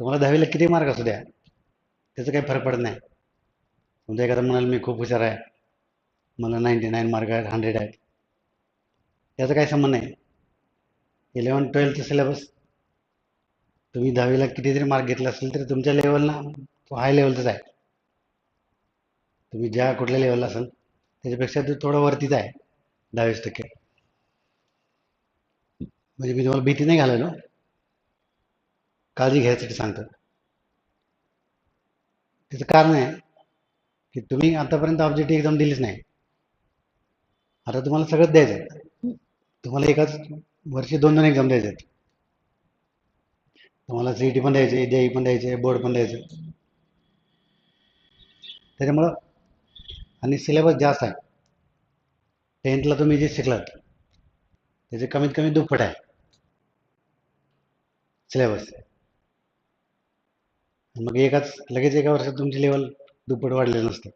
तुम्हाला दहावीला किती मार्क असू द्या? त्याचं काही फरक पडत नाही. समजा एखादा म्हणाल मी खूप हुशार आहे. मला नाईंटी नाईन मार्क आहेत हंड्रेड आहेत. त्याचा काही संबंध नाही. इलेवन ट्वेल्थचं सिलेबस तुम्ही दहावीला कितीतरी मार्क घेतला असेल तरी तुमच्या लेवलला तो हाय लेवलचाच आहे. तुम्ही ज्या कुठल्या लेवलला असाल त्याच्यापेक्षा तो थोडं वरतीच आहे दहावीस टक्के. म्हणजे मी तुम्हाला भीती नाही घालेलो काळजी घ्यायसाठी सांगतात. त्याचं कारण आहे की तुम्ही आतापर्यंत ऑब्जेक्टिव्ह एक्झाम दिलीच नाही. आता तुम्हाला सगळंच द्यायचं आहे. तुम्हाला एकाच वर्षी दोन दोन एक्झाम द्यायचे आहेत. तुम्हाला सी ई टी पण द्यायचे जे पण द्यायचे बोर्ड पण द्यायचे त्याच्यामुळं आणि सिलेबस जास्त आहे. टेन्थला तुम्ही जे शिकलात त्याचे कमीत कमी दुप्पट आहे. सिलेबस मग एकाच लगेच एका वर्षात तुमची लेवल दुप्पट वाढलेलं नसतं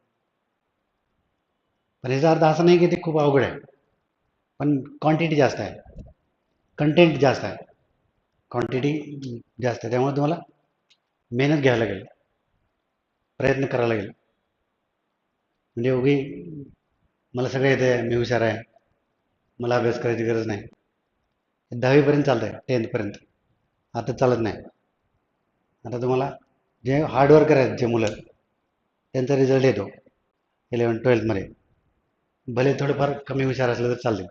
पण याचा अर्थ असा नाही की ते खूप अवघड आहे. पण क्वांटिटी जास्त आहे. कंटेंट जास्त आहे. क्वांटिटी जास्त आहे. त्यामुळे तुम्हाला मेहनत घ्यावं लागेल. प्रयत्न करावा लागेल. म्हणजे उगी मला सगळं येतं आहे मी हुशार आहे. मला अभ्यास करायची गरज नाही. दहावीपर्यंत चालतं आहे टेन्थपर्यंत आता चालत नाही. आता तुम्हाला जे हार्डवर्क आहेत जे मुलं त्यांचा रिझल्ट येतो. इलेवन ट्वेल्थमध्ये भले थोडंफार कमी हुशार असलं तर चालते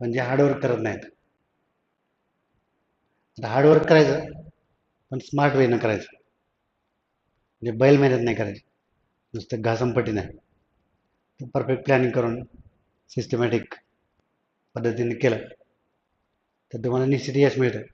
पण जे हार्डवर्क करत नाहीत. आता हार्डवर्क करायचं पण स्मार्ट वेनं करायचं. म्हणजे बैल मेहनत नाही करायची. नुसतं घासमपट्टी नाही. तर परफेक्ट प्लॅनिंग करून सिस्टमॅटिक पद्धतीने केलं. तर तुम्हाला निश्चित यश मिळतं.